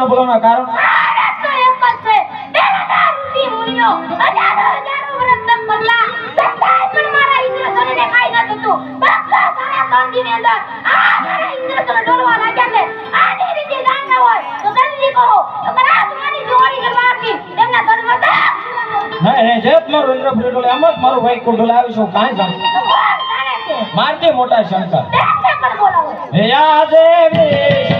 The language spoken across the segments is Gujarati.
તમને બોલાવવાના કારણ? મારા ન ન ભાઈ કુંડોલે આવીશું કાંઈ જાણ મારતી મોટા શંકર. હે યા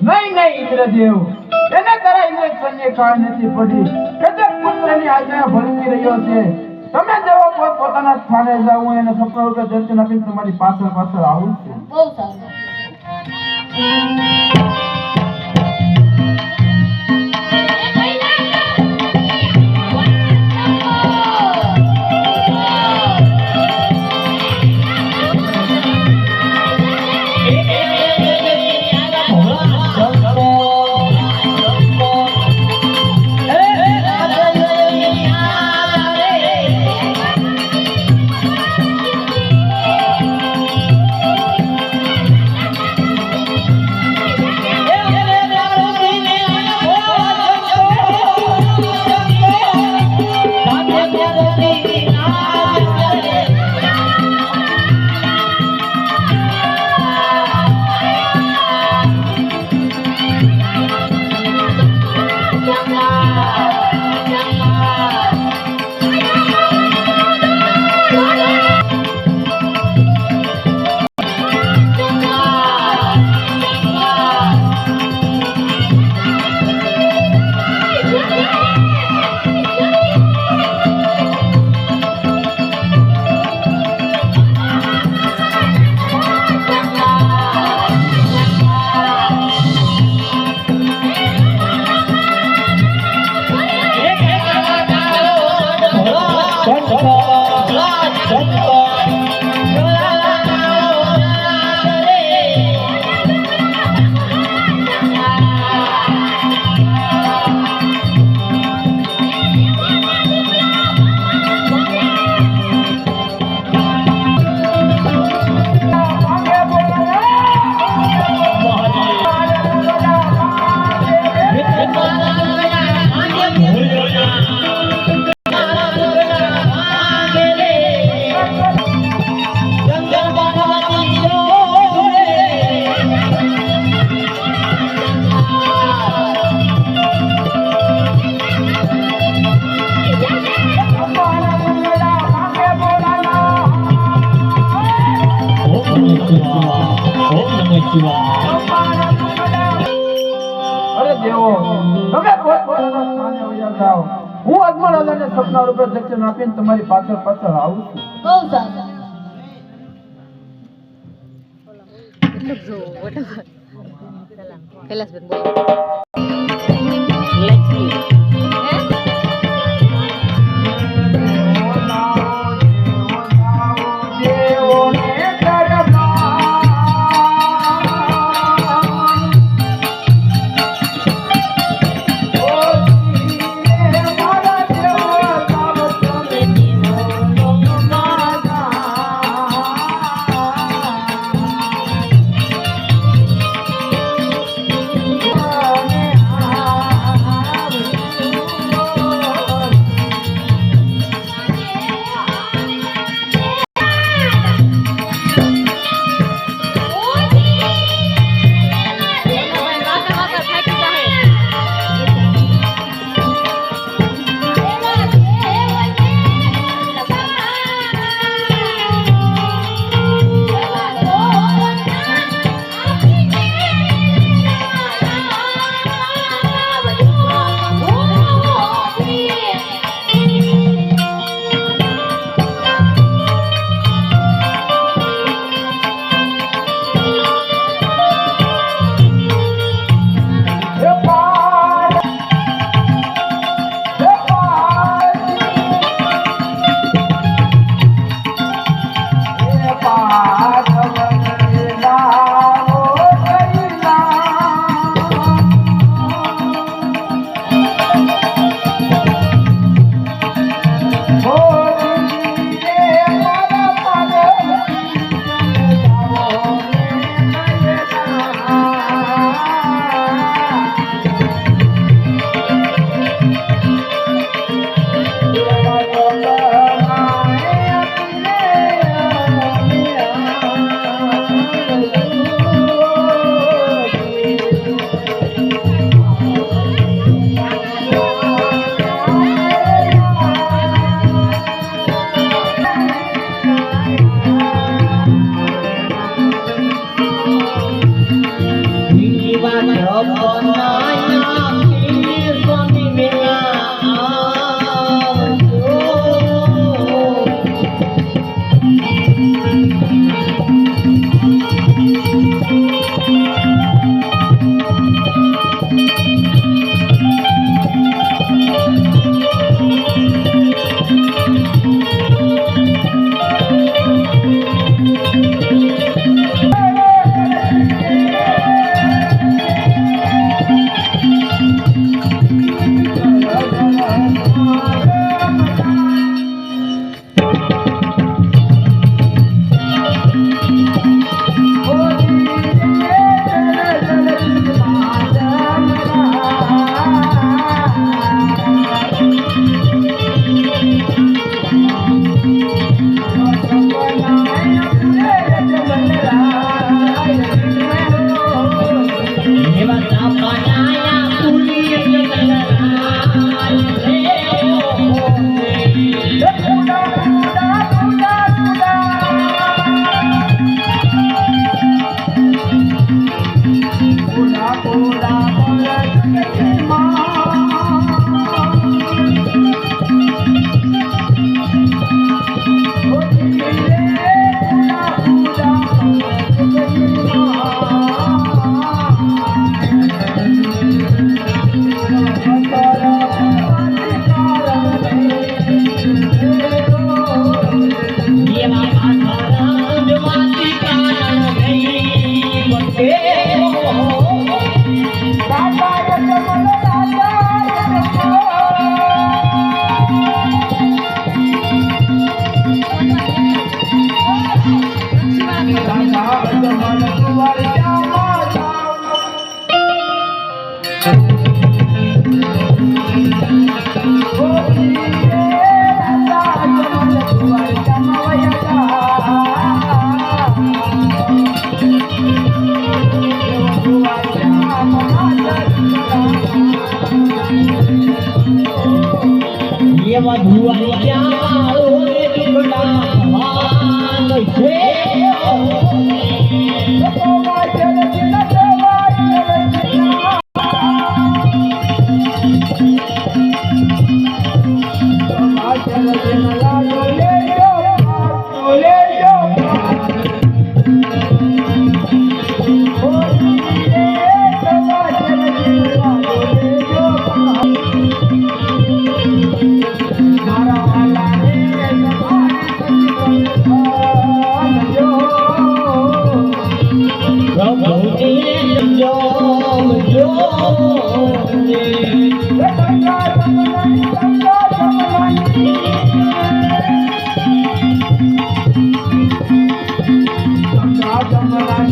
નહીં નહીં ઇન્દ્રદેવ. એને તારા ઇન્દ્રસન્ય કાળ નથી પડી. એટલે પુત્રની આજ્ઞા ભલકી રહ્યો છે. તમે જેવો કોઈ પોતાના સ્થાને જાવ હું એને સપના રૂપે દર્શન આપીને તમારી પાછળ પાછળ આવું છું. બહુ સારું. અરે દેવો તમે સ્થાને જાઓ. હું અજમલ અલ્લાહને સપના રૂપે દર્શન આપીને તમારી પાછળ પાછળ આવું છું. બહુ સારું. કૈલાસબેન ڀڳوان